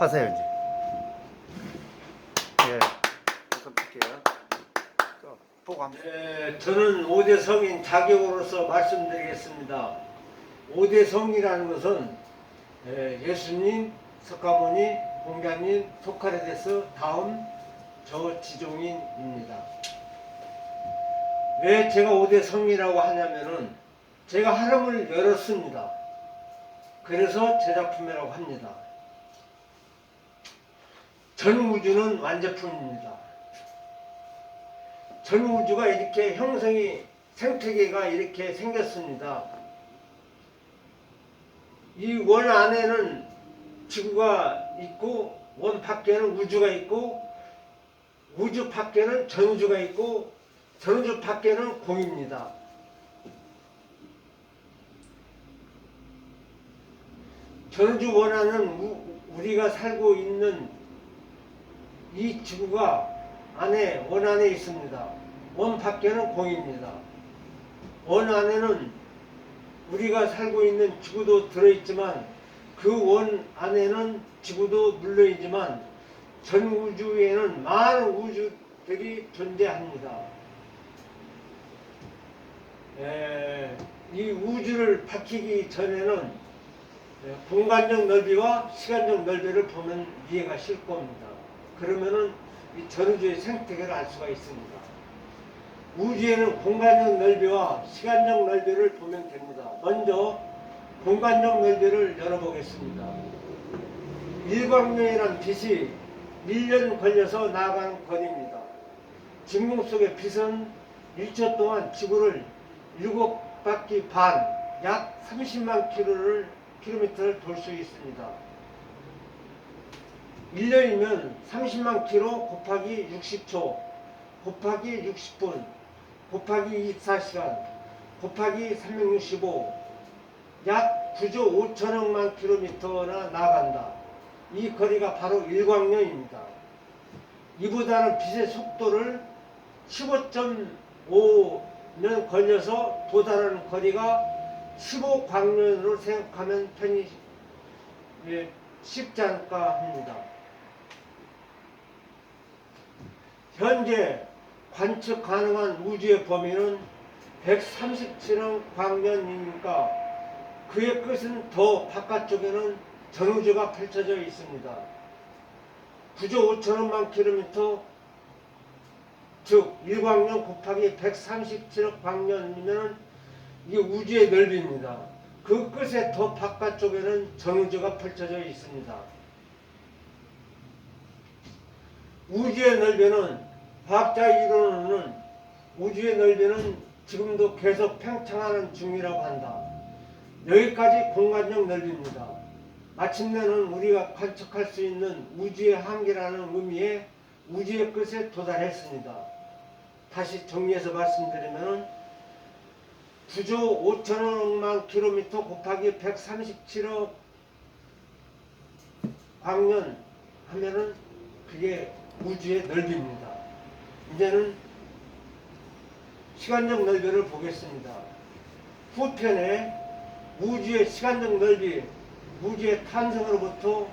하세요 이제. 예. 우선 볼게요. 자, 보고 한번. 에, 저는 5대 성인 자격으로서 말씀드리겠습니다. 5대 성이라는 것은 에, 예수님, 석가모니, 공자님, 소카레데스 다음 저 지종인입니다. 왜 제가 5대 성이라고 하냐면은 제가 하름을 열었습니다. 그래서 제 작품이라고 합니다. 전 우주는 완제품입니다. 전 우주가 이렇게 형성이 생태계가 이렇게 생겼습니다. 이 원 안에는 지구가 있고 원 밖에는 우주가 있고 우주 밖에는 전우주가 있고 전우주 밖에는 공입니다. 원안은 우- 우리가 살고 있는 이 지구가 안에 원 안에 있습니다. 원 밖에는 공입니다. 원 안에는 우리가 살고 있는 지구도 들어있지만 그 원 안에는 지구도 물론이지만 전 우주에는 많은 우주들이 존재합니다. 에, 이 우주를 밝히기 전에는 에, 공간적 넓이와 시간적 넓이를 보면 이해가 쉽 겁니다. 그러면은 이 전우주의 생태계를 알 수가 있습니다. 우주에는 공간적 넓이와 시간적 넓이를 보면 됩니다. 먼저 공간적 넓이를 열어보겠습니다. 일광년이란 빛이 1년 걸려서 나간 거리입니다. 진공 속의 빛은 1초 동안 지구를 7바퀴 반, 약 30만 킬로를, 킬로미터를 돌 수 있습니다. 1년이면 30만 킬로 곱하기 60초, 곱하기 60분, 곱하기 24시간, 곱하기 365, 약 9조 5천억만 킬로미터나 나간다. 이 거리가 바로 일광년입니다. 이보다는 빛의 속도를 15.5년 걸려서 도달하는 거리가 15광년으로 생각하면 편히 예, 쉽지 않을까 합니다. 현재 관측 가능한 우주의 범위는 137억 광년이니까 그의 끝은 더 바깥쪽에는 전우주가 펼쳐져 있습니다. 9조 5천억만 킬로미터 즉 일광년 곱하기 137억 광년이면 이게 우주의 넓이입니다. 그 끝의 더 바깥쪽에는 전우주가 펼쳐져 있습니다. 우주의 넓이는 과학자 이론으로는 우주의 넓이는 지금도 계속 팽창하는 중이라고 한다. 여기까지 공간적 넓이입니다. 마침내는 우리가 관측할 수 있는 우주의 한계라는 의미의 우주의 끝에 도달했습니다. 다시 정리해서 말씀드리면 9조 5천억만 킬로미터 곱하기 137억 광년 하면은 그게 우주의 넓이입니다. 이제는 시간적 넓이를 보겠습니다. 후편에 우주의 시간적 넓이, 우주의 탄생으로부터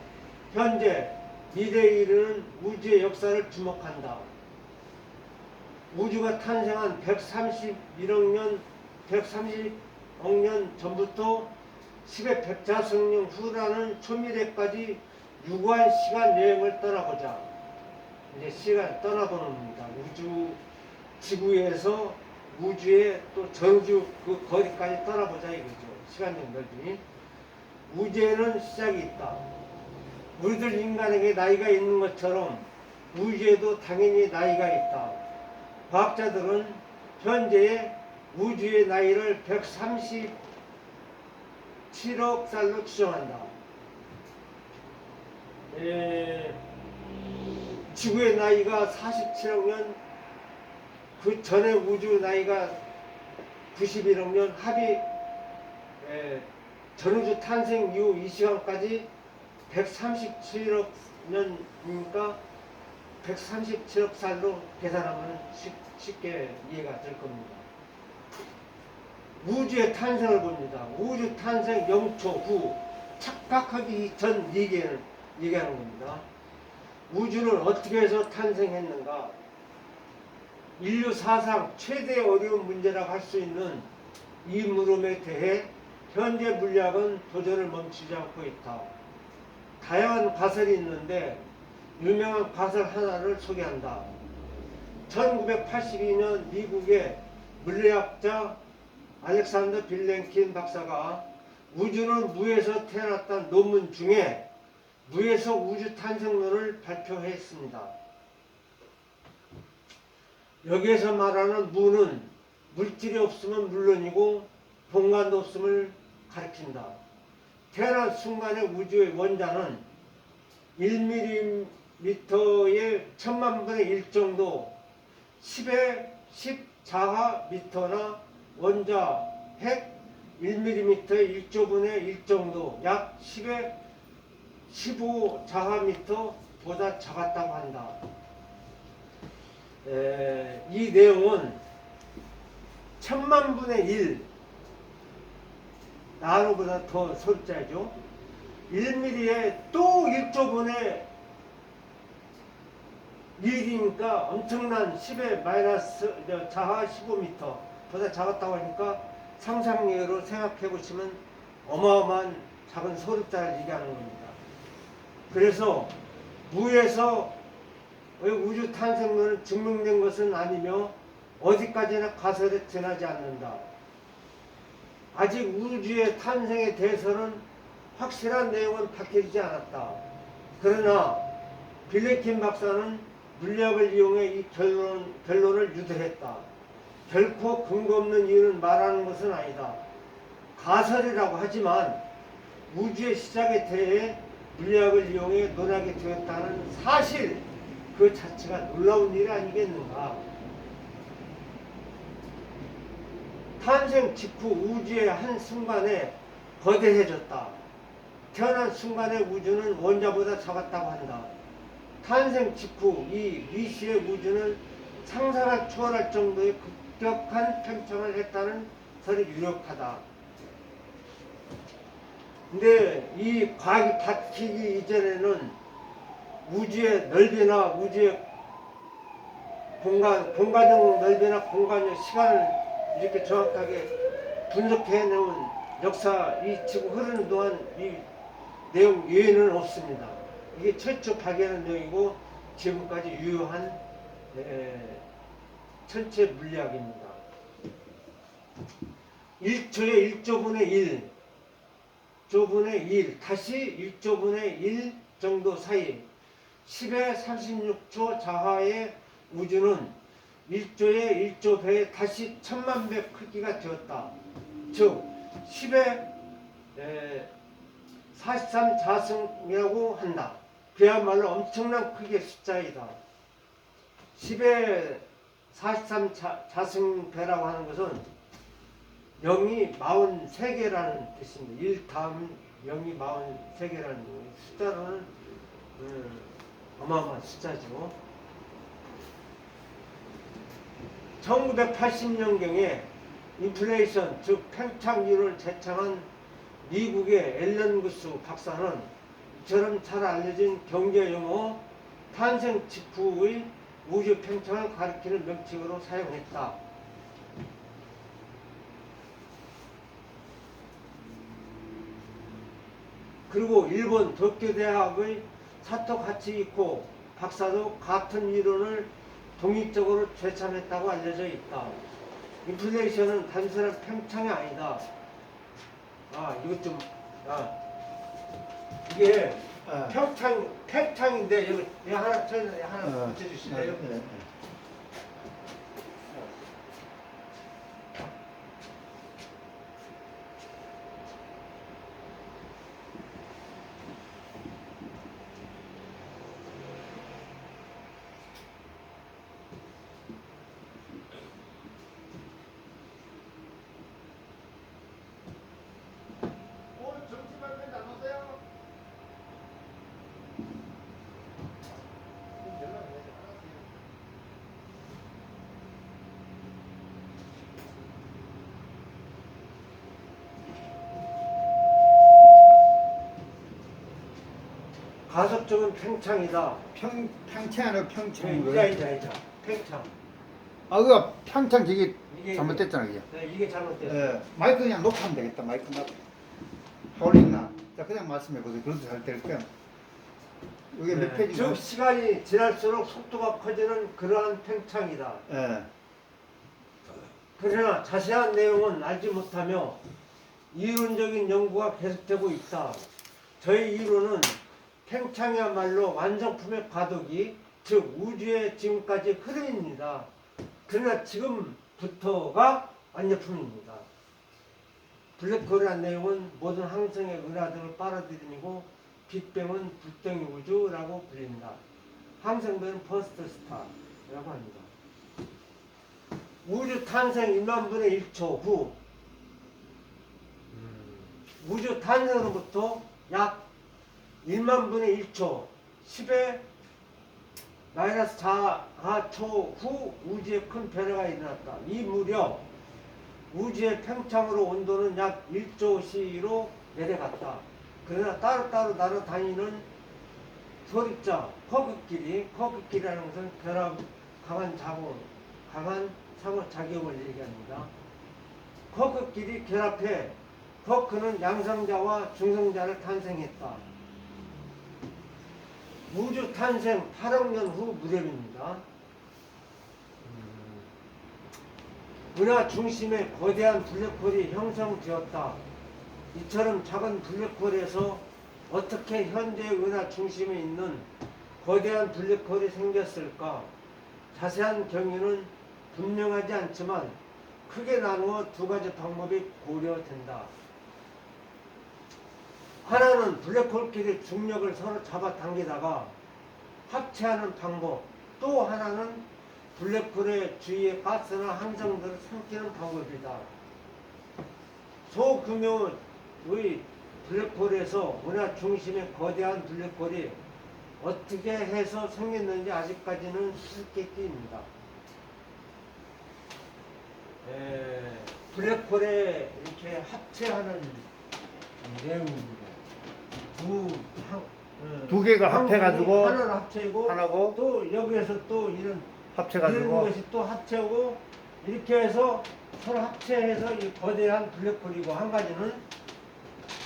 현재 미래에 이르는 우주의 역사를 주목한다. 우주가 탄생한 131억 년, 130억 년 전부터 10의 백자성령 후라는 초미래까지 유구한 시간 여행을 떠나보자. 이제 시간 떠나보는 겁니다. 우주 지구에서 우주의 또 전주 그 거리까지 떠나보자 이거죠. 시간적 넓이. 우주에는 시작이 있다. 우리들 인간에게 나이가 있는 것처럼 우주에도 당연히 나이가 있다. 과학자들은 현재의 우주의 나이를 137억 살로 추정한다. 에, 지구의 나이가 47억 년, 그 전에 우주 나이가 91억 년, 합이 에, 전우주 탄생 이후 이 시간까지 137억 년이니까 137억 살로 계산하면 쉽, 쉽게 이해가 될 겁니다. 우주의 탄생을 봅니다. 우주 탄생 0초 후 착각하기 전 이계는 얘기하는 겁니다. 우주는 어떻게 해서 탄생했는가? 인류 사상 최대 어려운 문제라고 할 수 있는 이 물음에 대해 현재 물리학은 도전을 멈추지 않고 있다. 다양한 가설이 있는데 유명한 가설 하나를 소개한다. 1982년 미국의 물리학자 알렉산더 빌랭킨 박사가 우주는 무에서 태어났다는 논문 중에 무에서 우주 탄생론을 발표했습니다. 여기에서 말하는 무는 물질이 없으면 물론이고 공간도 없음을 가리킨다. 태어난 순간의 우주의 원자는 1mm의 천만분의 1 정도 10의 10 자하 미터나 원자 핵 1mm의 1조분의 1 정도 약 10의 15 자하미터보다 작았다고 한다. 에, 이 내용은 천만 분의 1 나노보다 더 소자죠. 1mm에 또 1조 분의 1이니까 엄청난 10의 마이너스 저, 자하 15m보다 작았다고 하니까 상상력으로 생각해 보시면 어마어마한 작은 소립자를 얘기하는 겁니다. 그래서 무에서 우주 탄생론은 증명된 것은 아니며 어디까지나 가설에 드러나지 않는다. 아직 우주의 탄생에 대해서는 확실한 내용은 밝혀지지 않았다. 그러나 빌레킨 박사는 물리학을 이용해 이 결론, 결론을 유도했다. 결코 근거 없는 이유는 말하는 것은 아니다. 가설이라고 하지만 우주의 시작에 대해 물리학을 이용해 논하게 되었다는 사실 그 자체가 놀라운 일이 아니겠는가. 탄생 직후 우주의 한 순간에 거대해졌다. 태어난 순간의 우주는 원자보다 작았다고 한다. 탄생 직후 이 미시의 우주는 상상을 초월할 정도의 급격한 팽창을 했다는 설이 유력하다. 근데 이 과학이 밝히기 이전에는 우주의 넓이나 우주의 공간, 공간적 넓이나 공간적 시간을 이렇게 정확하게 분석해 놓은 역사, 이 지금 흐르는 동안 이 내용 외에는 없습니다. 이게 최초 발견한 내용이고 지금까지 유효한 에, 천체 물리학입니다. 1초에 1조분의 1, 조분의 1, 다시 1조분의 1 정도 사이 10의 36초 자하의 우주는 1조의 1조 배에 다시 천만 배 크기가 되었다. 즉 10의 43 자승이라고 한다. 그야말로 엄청난 크기의 숫자이다. 10의 43 자, 자승배라고 하는 것은 0이 43개라는 뜻입니다. 1 다음 0이 43개라는 거예요. 숫자로는 음, 어마어마한 숫자죠. 1980년경에 인플레이션 즉 팽창률을 제창한 미국의 앨런 구스 박사는 이처럼 잘 알려진 경제 용어 탄생 직후의 우주 팽창을 가리키는 명칭으로 사용했다. 그리고 일본 도쿄대학의 사토 가치이코 박사도 같은 이론을 독립적으로 재참했다고 알려져 있다. 인플레이션은 단순한 팽창이 아니다. 아, 이것 좀, 아, 이게 아, 평창, 팽창인데, 여기, 여기 하나, 저 하나 어, 붙여주실래요? 네, 저쪽은 팽창이다. 평 평창으로 네, 평창으로. 이자 이자 이자 팽창. 아 그거 평창 저기 이게 잘못됐잖아 그게. 네, 이게 잘못됐어. 예, 마이크 그냥 녹화하면 되겠다. 마이크 나 하울링나. 자 그냥 말씀해 보세요. 그래도 잘 될 거야. 이게 몇 페이지? 즉 시간이 지날수록 속도가 커지는 그러한 팽창이다. 예. 그러나 자세한 내용은 알지 못하며 이론적인 연구가 계속되고 있다. 저희 이론은 팽창이야말로 완성품의 과도기, 즉 우주의 지금까지 흐름입니다. 그러나 지금부터가 완성품입니다. 블랙홀이라는 내용은 모든 항성의 은하 등을 빨아들이고 빅뱅은 불덩이 우주라고 불린다. 항성들은 퍼스트 스타라고 합니다. 우주 탄생 1만 분의 1초 후 우주 탄생으로부터 약 1만 분의 1초 10의 마이너스 4초 후 우주에 큰 변화가 일어났다. 이 무렵 우주의 팽창으로 온도는 약 1조 C로 내려갔다. 그러나 따로 따로 날아다니는 소립자, 커브끼리, 커브끼리라는 것은 결합, 강한 자본, 강한 상호작용을 얘기합니다. 커크끼리 결합해 커크는 양성자와 중성자를 탄생했다. 우주 탄생 8억 년 후 무렵입니다. 은하 중심에 거대한 블랙홀이 형성되었다. 이처럼 작은 블랙홀에서 어떻게 현재 은하 중심에 있는 거대한 블랙홀이 생겼을까? 자세한 경위는 분명하지 않지만 크게 나누어 두 가지 방법이 고려된다. 하나는 블랙홀끼리 중력을 서로 잡아당기다가 합체하는 방법, 또 하나는 블랙홀의 주위에 가스나 항성들을 삼키는 방법이다. 소규모의 블랙홀에서 은하 중심의 거대한 블랙홀이 어떻게 해서 생겼는지 아직까지는. 에, 블랙홀에 이렇게 합체하는 내용입니다. 두, 한, 어, 두 개가 한 합해가지고 공이 하나는 합체고 하나고 또 여기에서 또 이런 이런 합쳐가지고 것이 또 합체고 이렇게 해서 서로 합체해서 이 거대한 블랙홀이고 한 가지는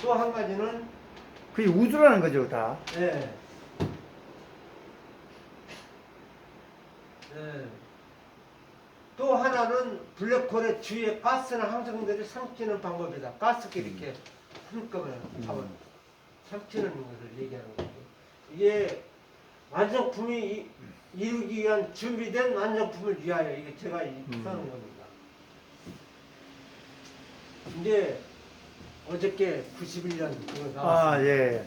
또 한 가지는 그게 우주라는 거죠 다. 예. 예. 또 하나는 블랙홀의 주위에 가스나 항성들이 삼키는 방법이다. 가스끼리 이렇게 한꺼번에 잡 삼키는 것을 얘기하는 거죠. 이게 완성품이 이- 이루기 위한 준비된 완성품을 위하여 이게 제가 이 음. 써는 겁니다. 이제 어저께 91년 그거 나왔어요. 아 예.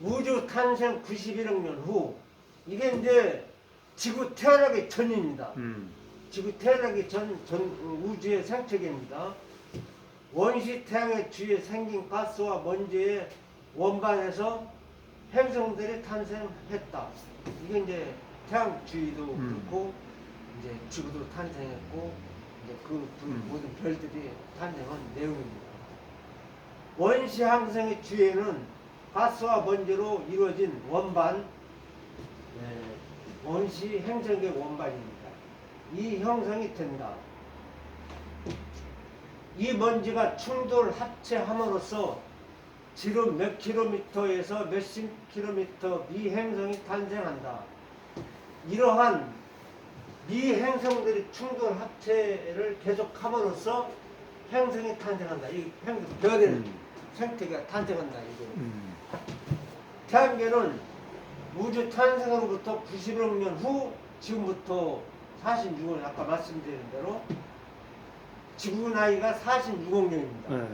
우주 탄생 91억 년 후 이게 이제 지구 태어나기 전입니다. 음. 지구 태어나기 전, 전 우주의 생태계입니다. 원시 태양의 주위에 생긴 가스와 먼지의 원반에서 행성들이 탄생했다. 이게 이제 태양 주위도 음. 그렇고 이제 지구도 탄생했고 이제 그 부- 음. 모든 별들이 탄생한 내용입니다. 원시 항성의 주위에는 가스와 먼지로 이루어진 원반, 네, 원시 행성의 원반입니다. 이 형성이 된다. 이 먼지가 충돌 합체함으로써 지름 몇 킬로미터에서 몇십 킬로미터 미행성이 탄생한다. 이러한 미행성들이 충돌 합체를 계속함으로써 행성이 탄생한다. 이 행성, 별의 음. 생태계가 탄생한다. 이거. 음. 태양계는 우주 탄생으로부터 90억 년 후 지금부터 46억 아까 말씀드린 대로 지구 나이가 46억 년입니다. 예.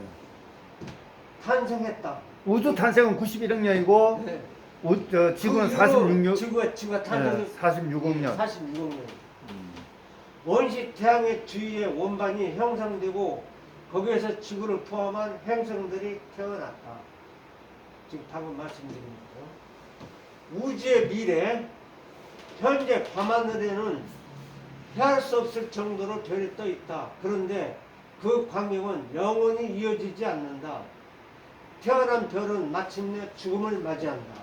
탄생했다. 우주 탄생은 91억 년이고 네. 우, 저 지구는 그 46년. 예, 지구가 지구가 탄생 46억 년. 46억 년. 음. 원시 태양의 주위에 원반이 형성되고 거기에서 지구를 포함한 행성들이 태어났다. 지금 방금 말씀드린 거죠. 우주의 미래, 현재 밤하늘에는 헤아릴 수 없을 정도로 별이 떠 있다. 그런데 그 광경은 영원히 이어지지 않는다. 태어난 별은 마침내 죽음을 맞이한다.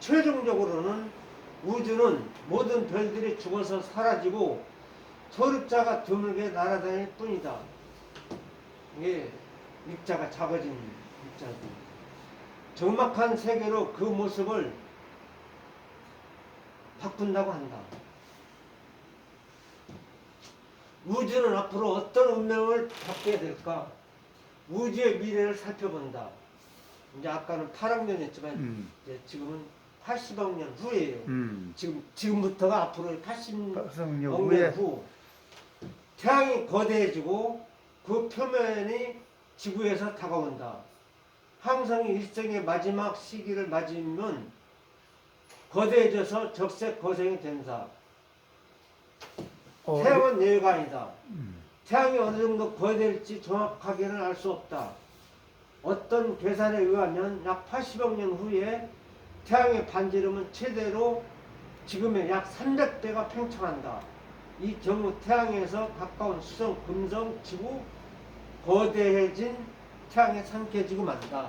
최종적으로는 우주는 모든 별들이 죽어서 사라지고 초립자가 드물게 날아다닐 뿐이다. 이게 입자가 작아진 입자들. 정막한 세계로 그 모습을 바꾼다고 한다. 우주는 앞으로 어떤 운명을 갖게 될까? 우주의 미래를 살펴본다. 이제 아까는 8학년이었지만 음. 이제 지금은 80억 년 후예요. 음. 지금 지금부터가 앞으로 80억 성령 년후 태양이 거대해지고 그 표면이 지구에서 다가온다. 항성이 일생의 마지막 시기를 맞으면 거대해져서 적색 거생이 된다. 어, 태양은 예외가 아니다. 음. 태양이 어느 정도 거대할지 정확하게는 알 수 없다. 어떤 계산에 의하면 약 80억 년 후에 태양의 반지름은 최대로 지금의 약 300배가 팽창한다. 이 경우 태양에서 가까운 수성, 금성, 지구 거대해진 태양에 삼켜지고 만다.